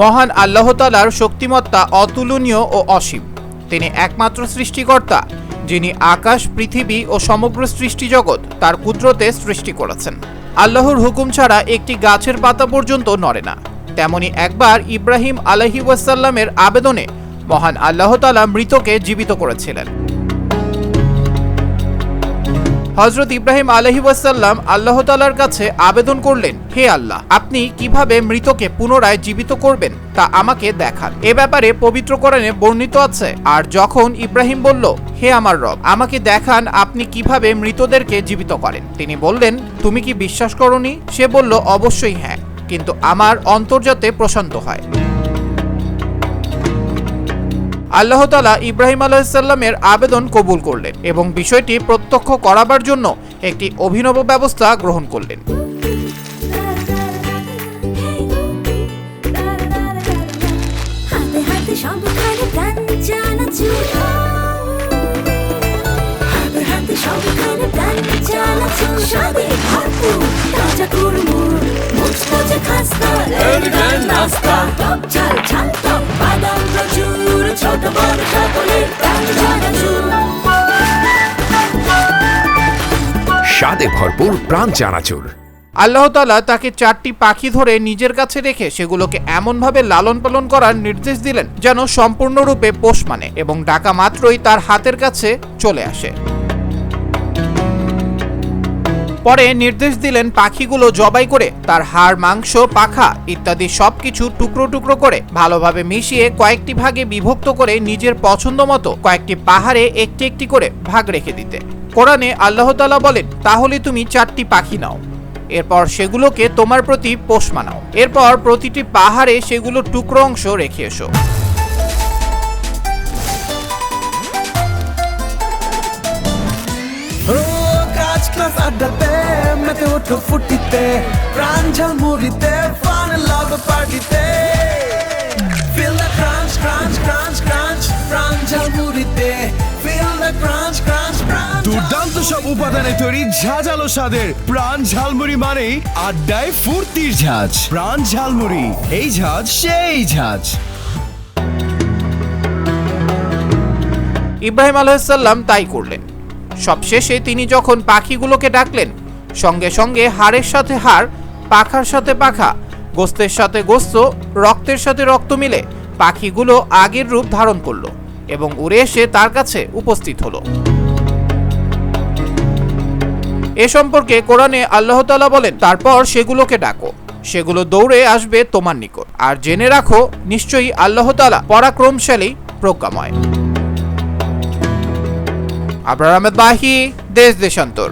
মহান আল্লাহতালার শক্তিমত্তা অতুলনীয় ও অসীম। তিনি একমাত্র সৃষ্টিকর্তা, যিনি আকাশ, পৃথিবী ও সমগ্র সৃষ্টিজগৎ তার কুদরতে সৃষ্টি করেছেন। আল্লাহর হুকুম ছাড়া একটি গাছের পাতা পর্যন্ত নড়ে না। তেমনি একবার ইব্রাহিম আলহি ওয়াসাল্লামের আবেদনে মহান আল্লাহ তালা মৃতকে জীবিত করেছিলেন। হজরত ইব্রাহিম আলহি ওয়াসাল্লাম আল্লাহ তালার কাছে আবেদন করলেন, হে আল্লাহ, আপনি কীভাবে মৃতকে পুনরায় জীবিত করবেন তা আমাকে দেখান। এ ব্যাপারে পবিত্র কোরআনে বর্ণিত আছে, আর যখন ইব্রাহিম বলল, হে আমার রব, আমাকে দেখান আপনি কীভাবে মৃতদেরকে জীবিত করেন তিনি বললেন, তুমি কি বিশ্বাস করনি? সে বলল, অবশ্যই হ্যাঁ কিন্তু আমার অন্তর্জাতে প্রশান্ত হয়। আল্লাহ তালা ইব্রাহিম আলাহিসাল্লামের আবেদন কবুল করলেন এবং বিষয়টি প্রত্যক্ষ করাবার জন্য একটি অভিনব ব্যবস্থা গ্রহণ করলেন Thank you. স্বাদে ভরপুর প্রাণ চানাচুর। আল্লাহ তালা তাকে চারটি পাখি ধরে নিজের কাছে রেখে সেগুলোকে এমনভাবে লালন পালন করার নির্দেশ দিলেন যেন সম্পূর্ণরূপে পোষ মানে এবং ডাকা মাত্রই তার হাতের কাছে চলে আসে। পরে নির্দেশ দিলেন পাখিগুলো জবাই করে তার হাড়, মাংস, পাখা ইত্যাদি সবকিছু টুকরো টুকরো করে ভালোভাবে মিশিয়ে কয়েকটি ভাগে বিভক্ত করে নিজের পছন্দ মতো কয়েকটি পাহাড়ে একটি একটি করে ভাগ রেখে দিতে। কোরআনে আল্লাহ তালা বলেন, তাহলে তুমি চারটি পাখি নাও। এরপর সেগুলোকে তোমার প্রতি পোষ মানাও। এরপর প্রতিটি পাহাড়ে সেগুলো টুকরো অংশ রেখে এসো। Feel উপাদানে তৈরি ঝাঁঝালো স্বাদের প্রাণ ঝালমুড়ি মানেই আড্ডায় ফুর্তির ঝাঁজ। প্রাণ ঝালমুড়ি, এই ঝাঁজ সেই ঝাঁজ। ইব্রাহিম আলাইসাল্লাম তাই করলেন। সবশেষে তিনি যখন পাখিগুলোকে ডাকলেন, সঙ্গে সঙ্গে হাড়ের সাথে হাড়, পাখার সাথে পাখা, গোস্তের সাথে গোস্ত, রক্তের সাথে রক্ত মিলে পাখিগুলো আগের রূপ ধারণ করল এবং উড়ে এসে তার কাছে উপস্থিত হলো। এ সম্পর্কে কোরআনে আল্লাহ তালা বলেন, তারপর সেগুলোকে ডাকো। সেগুলো দৌড়ে আসবে তোমার নিকট। আর জেনে রাখো, নিশ্চয়ই আল্লাহ তালা পরাক্রমশালী, প্রজ্ঞাময়। আবরার আহমেদ বাহি, দেশ দেশান্তর।